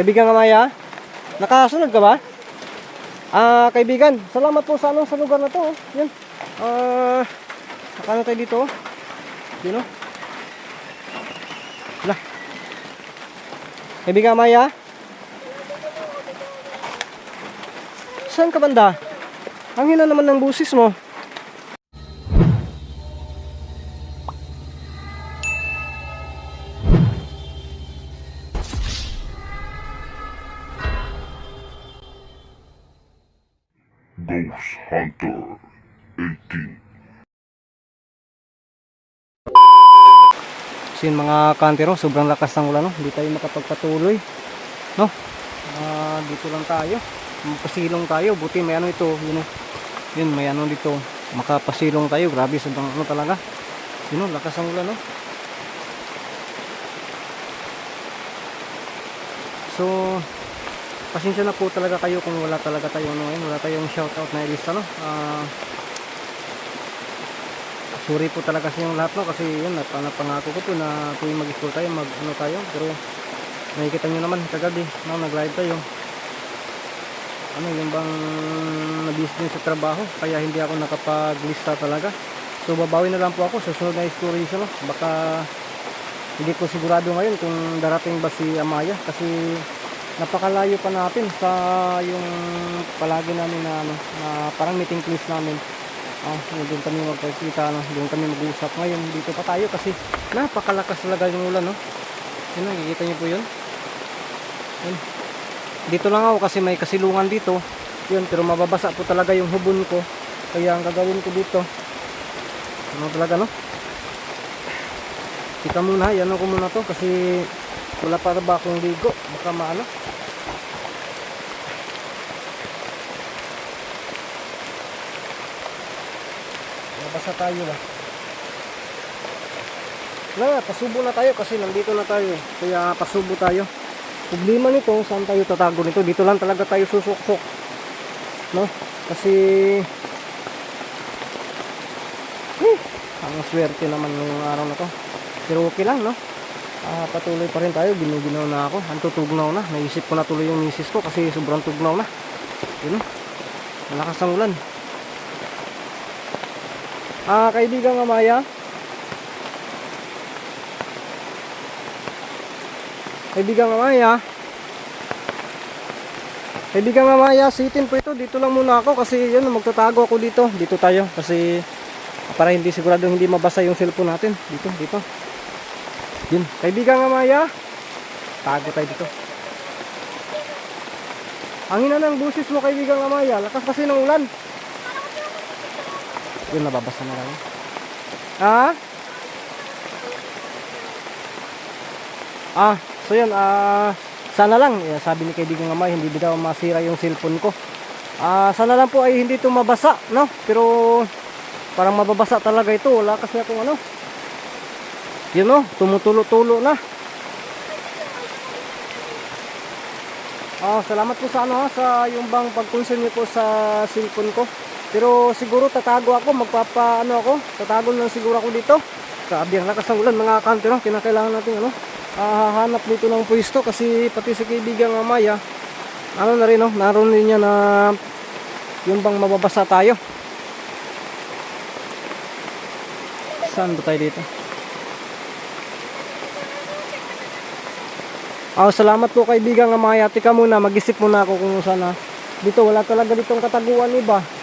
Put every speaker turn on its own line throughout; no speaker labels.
Kaibigan Amaya, nakasunod ka ba? Ah, kaibigan, salamat po sa ano sa lugar na to. Oh. Yan. Ah, nakano tayo dito? Yun oh. Wala. Kaibigan Amaya? Saan ka banda? Ang hina naman ng busis mo.
Hunter 18.
So yun mga kantero, sobrang lakas ng ulan, no? Hindi tayo makapagpatuloy, no? Ah, dito lang tayo. Pasilong tayo, buti may ano ito, yun, oh. yun may ano dito, makapasilong tayo, grabe sobrang ano talaga. Yun, oh, lakas ng ulan, no? So, pasensya na po talaga kayo kung wala talaga tayo ano ngayon, wala tayong shoutout na ilista, no? Ah, sorry po talaga sa inyong lahat no? Kasi yun nap- napangako ko po na tuwing mag-school tayo mag ano tayo. Pero nakikita nyo naman kagabi no? Nag live tayo. Ano yung bang na business sa trabaho kaya hindi ako nakapaglista talaga. So babawi na lang po ako sa sunod na exploration no? Baka hindi ko sigurado ngayon kung darating ba si Amaya. Kasi napakalayo pa natin sa yung palagi namin na ano na parang meeting place namin Ah, doon kami magkikita, no? doon kami mag-usap ngayon. Dito pa tayo kasi napakalakas talaga yung ulan, no? Yun, nakikita niyo po yun. Yun. Dito lang ako kasi may kasilungan dito. Yun, pero mababasa po talaga yung hubon ko. Kaya ang gagawin ko dito, ano talaga, no? Tika muna, yan ko muna to kasi wala pa ba akong ligo. Baka maano. Nabasa tayo ba? Wala, pasubo na tayo kasi nandito na tayo. eh. Kaya pasubo tayo. Problema nito, saan tayo tatago nito? Dito lang talaga tayo susuksok. No? Kasi eh, ang swerte naman ngayong araw na to. Pero okay lang, no? Ah, patuloy pa rin tayo. Ginuginaw na ako. Ang tutugnaw na. Naisip ko na tuloy yung misis ko kasi sobrang tugnaw na. Yun? Malakas ang ulan. Ah, kaibigan Amaya. Kaibigan Amaya. Kaibigan Amaya, sitin po ito. Dito lang muna ako kasi yun, magtatago ako dito. Dito tayo kasi para hindi sigurado hindi mabasa yung cellphone natin. Dito, dito. Yun. Kaibigan Amaya. Tago tayo dito. Ang ina ng busis mo kaibigan Amaya. Lakas kasi ng ulan. Yun, nababasa na lang. Ha? Ah, so yun, ah, sana lang, eh, sabi ni kaibigan nga may, hindi daw masira yung cellphone ko. Ah, sana lang po ay hindi ito mabasa, no? Pero, parang mababasa talaga ito, wala kasi akong ano. Yun no, tumutulo-tulo na. Ah, salamat po sa ano ha, sa yung bang pag-concern niyo po sa cellphone ko. Pero siguro tatago ako, magpapa ano ako, tatago lang siguro ako dito. Grabe ang lakas ng ulan mga kantero, kinakailangan natin ano, ah, hahanap dito ng pwesto kasi pati si kaibigan nga Maya, ano na rin no, naroon din niya na yung bang mababasa tayo. Saan ba tayo dito? Ah, salamat po kaibigan nga Maya. Tika muna, mag-isip muna ako kung saan na. Dito wala talaga ditong kataguan iba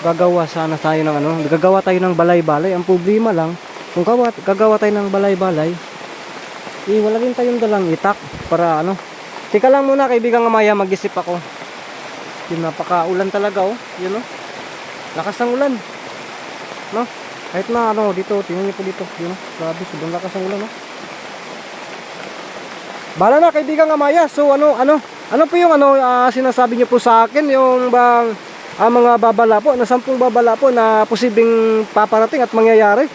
gagawa sana tayo ng ano, gagawa tayo ng balay-balay. Ang problema lang, kung gawa, gagawa tayo ng balay-balay, eh, wala rin tayong dalang itak para ano. Tika lang muna kaibigan nga Maya, mag-isip ako. Yun, napaka-ulan talaga oh. Yun oh. Lakas ng ulan. No? Kahit na ano, dito, tingnan niyo po dito. Yun oh. Grabe, sobrang lakas ng ulan oh. Bala na kaibigan nga Maya. So ano, ano, ano po yung ano, ah, sinasabi niyo po sa akin, yung bang ang mga babala po, na sampung babala po na posibleng paparating at mangyayari.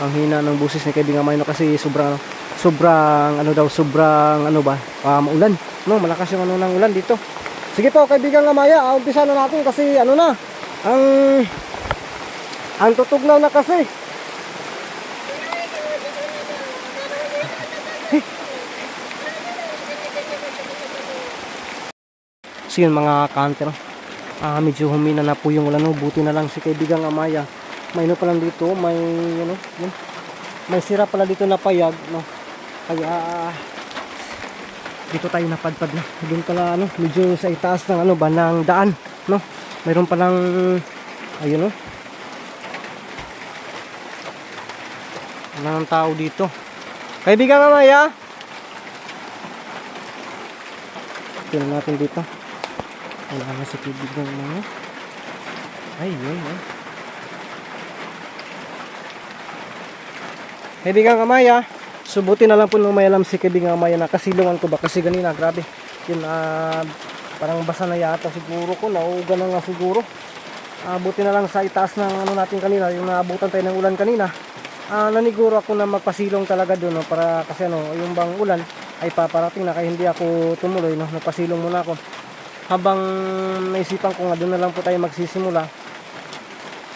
Ang hina ng busis ni kaibigan Mayno kasi sobrang sobrang ano daw sobrang ano ba ah, maulan no? Malakas yung ano ng ulan dito. Sige po kaibigan Maya ah, umpisa na natin kasi ano na ang ang tutugnaw na kasi So yun mga kanter, ah medyo humina na po yung ulan, no? buti na lang si kaibigang Amaya. May ano pa lang dito, may ano, yun. May sira pala dito na payag, no. Kaya dito tayo napadpad na. Doon pala ano, medyo sa itaas ng ano ba ng daan, no. Mayroon palang ayun no. Wala ng tao dito. Kaibigang Amaya. Tingnan natin dito. Wala na si kaibigang Amaya. Ay, yun, yun. Kaibigang Amaya, subuti na lang po nung may alam si kaibigang Amaya na kasilungan ko ba kasi ganina, grabe. Yun, ah, parang basa na yata siguro ko, nauga na nga siguro. Ah, buti na lang sa itaas ng ano natin kanina, yung naabutan tayo ng ulan kanina. Ah, naniguro ako na magpasilong talaga doon, no, para kasi ano, yung bang ulan ay paparating na kaya hindi ako tumuloy, no, nagpasilong muna ako. Habang naisipan ko nga doon na lang po tayo magsisimula,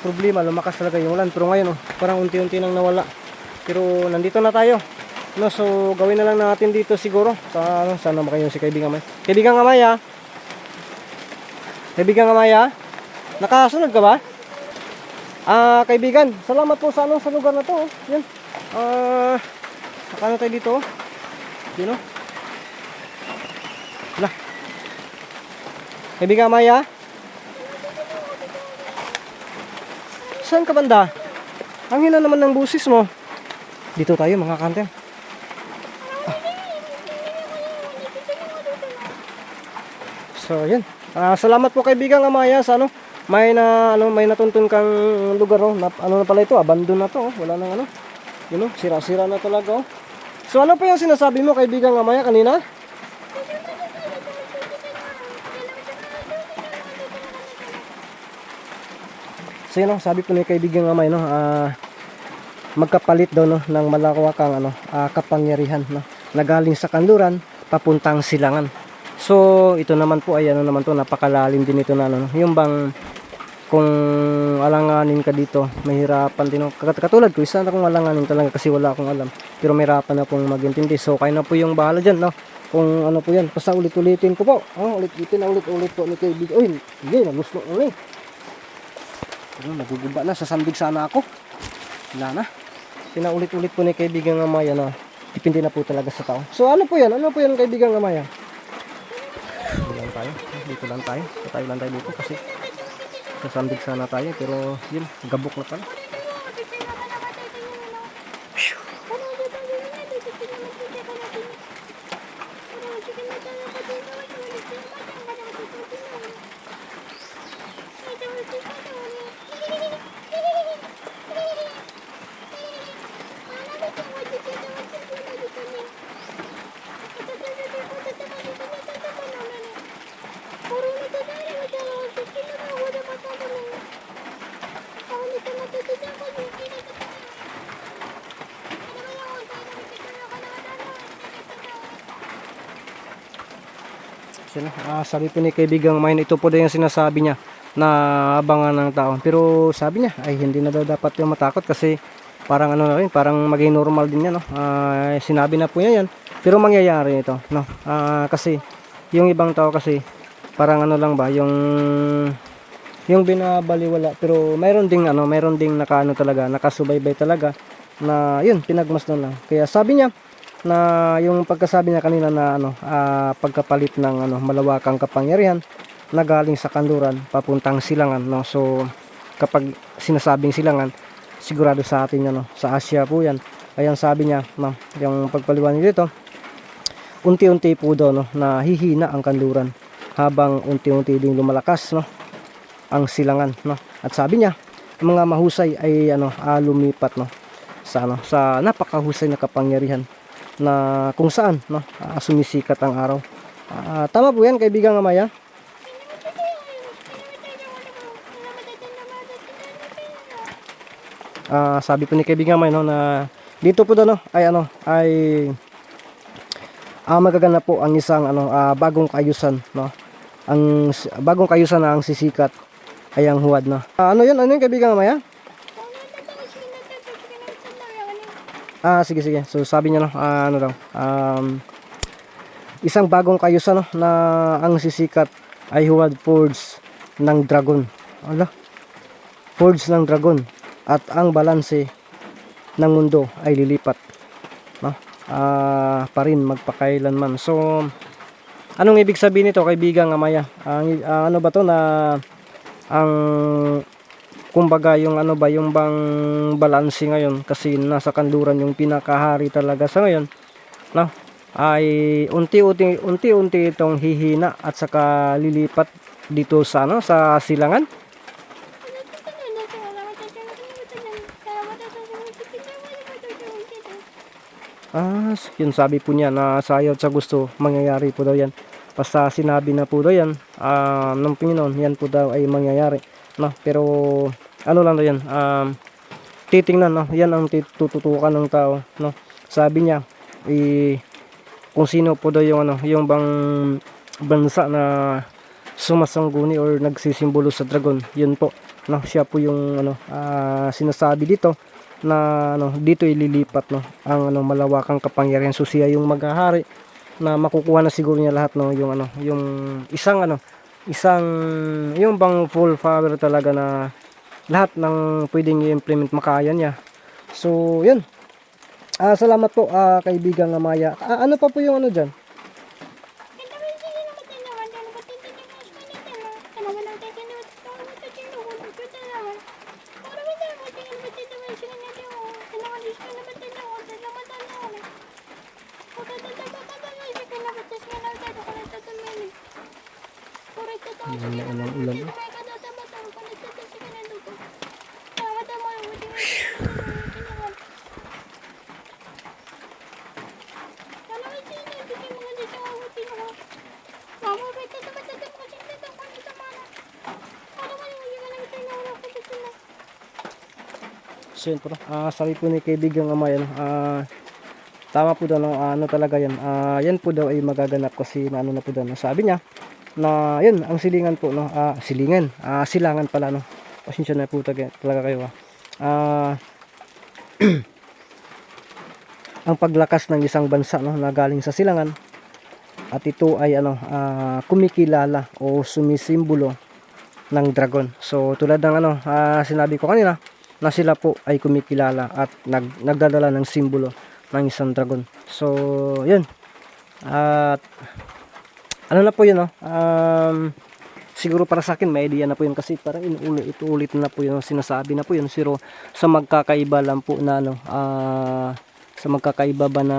problema, lumakas talaga yung ulan. Pero ngayon, oh, parang unti-unti nang nawala. Pero nandito na tayo. No, so gawin na lang natin dito siguro. Sa ano, sana ba kayo si kaibigan Amaya? Kaibigan Amaya. Kaibigan Amaya. Nakasunod ka ba? Ah, kaibigan, salamat po sa ano sa lugar na to. Oh. Yan. Ah, nakano tayo dito? oh. Yun oh. Wala. Kaibigan Amaya. Saan ka banda? Ang hina naman ng busis mo. Dito tayo mga kanten. Ah. So, yun. Ah, salamat po kaibigan Amaya sa ano. May na ano, may natuntun kang lugar oh. Na, ano na pala ito? Abandon na to. Oh. Wala nang ano. Yun oh, sira-sira na talaga oh. So, ano pa yung sinasabi mo kaibigan Amaya kanina? So yun oh, sabi po ni kaibigan Amay no, ah magkapalit daw no ng malawakang ano, ah, kapangyarihan no, na galing sa kanluran papuntang silangan. So ito naman po ay ano naman to napakalalim din ito na ano, yung bang kung alanganin ka dito, mahirapan din. no. Kat- Katulad ko, isa na akong alanganin talaga kasi wala akong alam. Pero mahirapan na pong magintindi. So, kayo na po yung bahala dyan, no? Kung ano po yan. Basta ulit-ulitin ko po. Oh, ulit-ulitin ulit-ulit po ni kaibigan. Uy, hindi, nagusto ulit. Ano, naguguba na. Sasandig sana ako. Wala na. Pinaulit-ulit po ni kaibigang Amaya na depende na po talaga sa tao. So ano po yan? Ano po yan kaibigang Amaya? Dito lang tayo. Dito lang tayo. Tayo lang tayo dito kasi sasandig sana tayo pero yun, gabok na pala. Ah, sabi po ni kaibigang mine, ito po din yung sinasabi niya na abangan ng tao. Pero sabi niya, ay hindi na daw dapat yung matakot kasi parang ano na rin, parang maging normal din yan. No? Ah, sinabi na po niya yan. Pero mangyayari ito. No? Ah, kasi yung ibang tao kasi parang ano lang ba, yung yung binabaliwala pero mayroon ding ano mayroon ding nakaano talaga nakasubaybay talaga na yun pinagmasdan lang kaya sabi niya na yung pagkasabi niya kanina na ano ah, pagkapalit ng ano malawakang kapangyarihan na galing sa kanluran papuntang silangan no? So kapag sinasabing silangan sigurado sa atin ano sa Asia po yan. Ayan sabi niya no? Yung pagpaliwanag dito unti-unti po daw no? Na hihina ang kanluran habang unti-unti ding lumalakas no? Ang silangan no? At sabi niya mga mahusay ay ano ah, lumipat no? Sa ano sa napakahusay na kapangyarihan na kung saan no ah, sumisikat ang araw. Ah, tama po 'yan kaibigang Amaya. Ah, sabi po ni kaibigan Amaya no na dito po daw no ay ano ay ah, magaganap po ang isang ano ah, bagong kayusan no. Ang bagong kayusan na ang sisikat ay ang huwad no. Ah, ano 'yun? Ano 'yung kaibigang Amaya? Ah, sige, sige. So, sabi niya, no, ah, ano daw, um, isang bagong kayusan, no, na ang sisikat ay huwad forge ng dragon. Ala, forge ng dragon. At ang balanse ng mundo ay lilipat. No? Ah, pa rin magpakailanman. So, anong ibig sabihin nito, kaibigan Amaya? Ang ah, ano ba to na ang kumbaga yung ano ba yung bang balanse ngayon kasi nasa kanluran yung pinakahari talaga sa ngayon no ay unti-unti unti-unti itong hihina at saka lilipat dito sa ano sa silangan Ah, yun sabi po niya na sayaw sa gusto mangyayari po daw yan. Basta sinabi na po daw yan ah, ng Panginoon, yan po daw ay mangyayari. No, pero ano lang yan, um, titingnan, no, yan ang tututukan ng tao. No, sabi niya, i, kung sino po daw yung, ano, yung bang bansa na sumasangguni or nagsisimbolo sa dragon, yun po. No, siya po yung ano, ah, sinasabi dito na ano dito ililipat no ang ano malawakang kapangyarihan so siya yung maghahari na makukuha na siguro niya lahat no yung ano yung isang ano isang yung bang full power talaga na lahat ng pwedeng i-implement makaya niya. So yun. Ah salamat po ah, kaibigan Amaya. Ah, ano pa po yung ano diyan ulan ulan So yun po, no? ah, sabi po ni kaibigang Amaya, no? ah, tama po daw? Ah, ano talaga yan, ah, yan po daw ay magaganap kasi na ano na po daw, no? sabi niya, na yun, ang silingan po, no? ah, silingan, ah, silangan pala, no? pasensya na po talaga, kayo, ah. Ah, ang paglakas ng isang bansa, no? na galing sa silangan, at ito ay ano, ah, kumikilala o sumisimbolo ng dragon. So tulad ng ano, ah, sinabi ko kanina, na sila po ay kumikilala at nag, nagdadala ng simbolo ng isang dragon. So, yun. At ano na po yun, no? Um, siguro para sa akin, may idea na po yun kasi parang inuulit, ituulit na po yun, sinasabi na po yun. Pero sa magkakaiba lang po na, ano, ah, sa magkakaiba ba na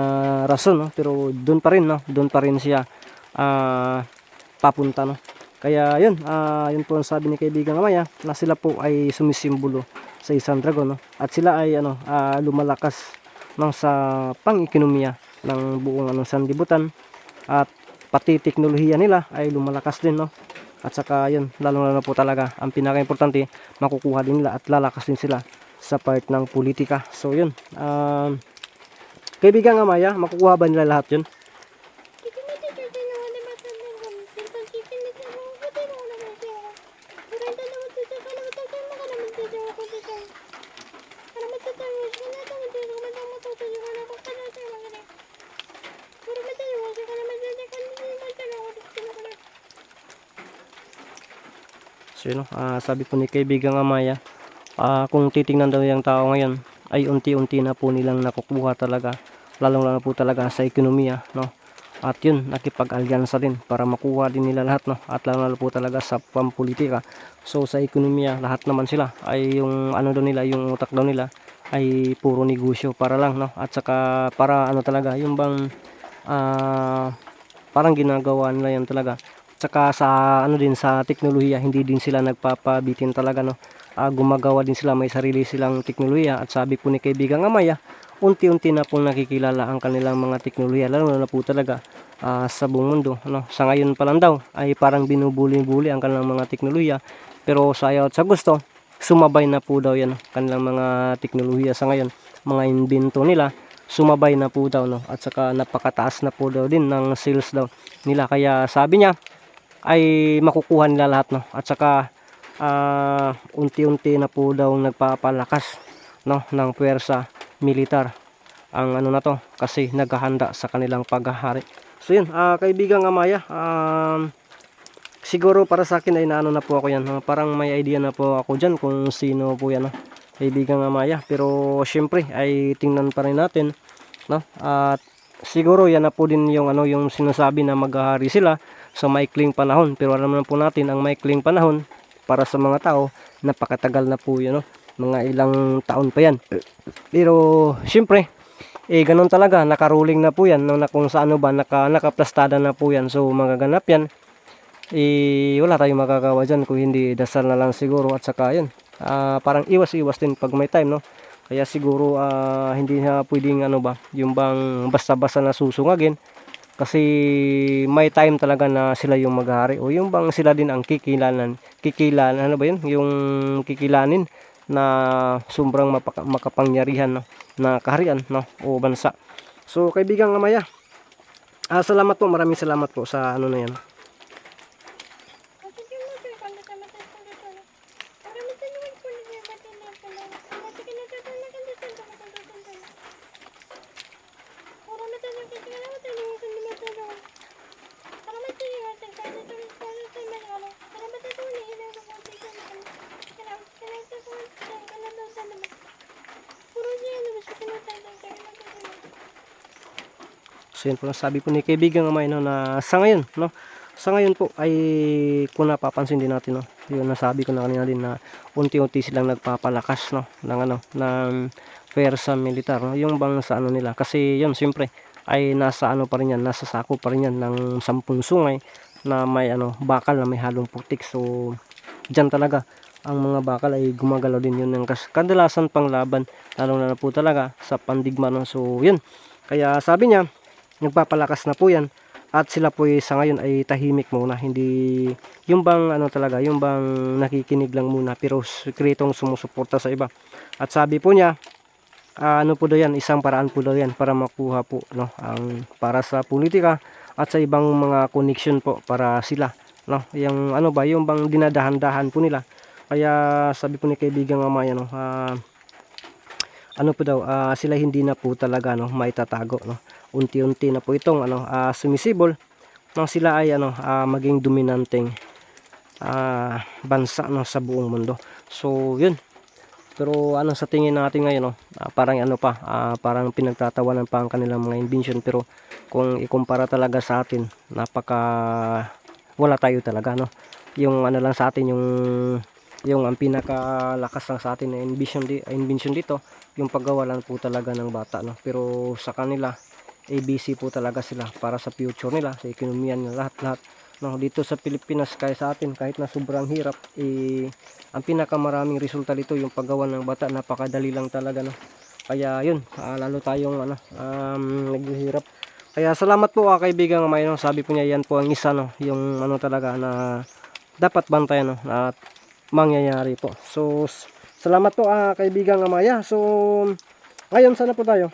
rason, no? Pero doon pa rin, no? Doon pa rin siya ah, papunta, no? Kaya yun, ah, yun po ang sabi ni kaibigan Amaya na sila po ay sumisimbolo sa isang dragon no? at sila ay ano ah, lumalakas ng sa pang-ekonomiya ng buong ano sanlibutan. At pati teknolohiya nila ay lumalakas din no? At saka yun lalo lalo po talaga ang pinaka-importante makukuha din nila at lalakas din sila sa part ng politika. So yun um, kaibigan nga Maya makukuha ba nila lahat yun So yun, ah, sabi po ni kaibigang Amaya, ah, kung titingnan daw yung tao ngayon, ay unti-unti na po nilang nakukuha talaga, lalong lalo po talaga sa ekonomiya, no? At yun, nakipag-alyansa din para makuha din nila lahat, no? At lalo lalo po talaga sa pampolitika. So sa ekonomiya, lahat naman sila ay yung ano daw nila, yung utak daw nila ay puro negosyo para lang, no? At saka para ano talaga, yung bang ah, parang ginagawa nila yan talaga Tsaka sa ano din sa teknolohiya, hindi din sila nagpapabitin talaga no. Ah, gumagawa din sila may sarili silang teknolohiya. At sabi po ni kaibigang Amaya, unti-unti na pong nakikilala ang kanilang mga teknolohiya lalo na po talaga ah, sa buong mundo no. Sa ngayon pa lang daw ay parang binubuli-buli ang kanilang mga teknolohiya. Pero sa ayaw at sa gusto sumabay na po daw yan kanilang mga teknolohiya sa ngayon, mga invento nila sumabay na po daw no? At saka napakataas na po daw din ng sales daw nila. Kaya sabi niya ay makukuha nila lahat no at saka ah, unti-unti na po daw nagpapalakas no ng puwersa militar ang ano na to kasi naghahanda sa kanilang paghahari. So yun, ah, kaibigang Amaya, um, siguro para sa akin ay naano na po ako yan. ah, parang may idea na po ako dyan kung sino po yan. No? Kaibigang Amaya. Pero syempre ay tingnan pa rin natin. No? At siguro yan na po din yung ano yung sinasabi na maghahari sila sa maikling panahon. Pero alam naman po natin ang maikling panahon para sa mga tao napakatagal na po yun. No? Mga ilang taon pa yan. Pero syempre eh ganun talaga nakaruling na po yan no, na kung sa ano ba naka, nakaplastada na po yan so magaganap yan eh wala tayong magagawa dyan kung hindi dasal na lang siguro at saka yun ah, parang iwas-iwas din pag may time no kaya siguro ah, hindi na pwedeng ano ba yung bang basta-basta na susungagin kasi may time talaga na sila yung maghari o yung bang sila din ang kikilanan kikilan ano ba yun? Yung kikilanin na sobrang mapaka- makapangyarihan no? Na kaharian no? O bansa. So kaibigang Amaya, ah, salamat po, maraming salamat po sa ano na yan. So yun po sabi po ni kaibigang Amaya no, na sa ngayon no, sa ngayon po ay kung napapansin din natin no, yun nasabi ko na kanina din na unti-unti silang nagpapalakas no ng ano ng pwersa militar no, yung bang sa ano nila. Kasi yun siyempre ay nasa ano pa rin yan, nasa sako pa rin yan ng sampung sungay na may ano bakal na may halong putik. So diyan talaga ang mga bakal ay gumagalaw din yun ng kadalasan pang laban lalo na, po talaga sa pandigma no. So yun. Kaya sabi niya nagpapalakas na po yan. At sila po ay sa ngayon ay tahimik muna. Hindi yung bang ano talaga yung bang nakikinig lang muna pero sikretong sumusuporta sa iba. At sabi po niya ah, ano po daw yan isang paraan po daw yan para makuha po no ang para sa politika at sa ibang mga connection po para sila no. Yung ano ba yung bang dinadahan-dahan po nila. Kaya sabi po ni kaibigang Amaya no ah, ano po daw ah, sila hindi na po talaga no maitatago no unti-unti na po itong ano ah, sumisibol nang sila ay ano ah, maging dominanteng ah, bansa no sa buong mundo. So yun. Pero ano sa tingin natin ngayon no ah, parang ano pa ah, parang pinagtatawanan pa ang kanilang mga invention. Pero kung ikumpara talaga sa atin napaka wala tayo talaga no. Yung ano lang sa atin yung yung ang pinakalakas lang sa atin na invention, di, invention dito yung paggawa lang po talaga ng bata no. Pero sa kanila ABC po talaga sila para sa future nila sa ekonomiya nila lahat-lahat. No dito sa Pilipinas kaya sa atin kahit na sobrang hirap eh ang pinakamaraming resulta dito yung paggawa ng bata napakadali lang talaga no. Kaya yun ah, lalo tayong ano um, naghihirap. Kaya salamat po ah, kaibigan may no sabi po niya yan po ang isa no yung ano talaga na dapat bantayan no at mangyayari po. So salamat po ah, kaibigan Amaya. So ngayon sana po tayo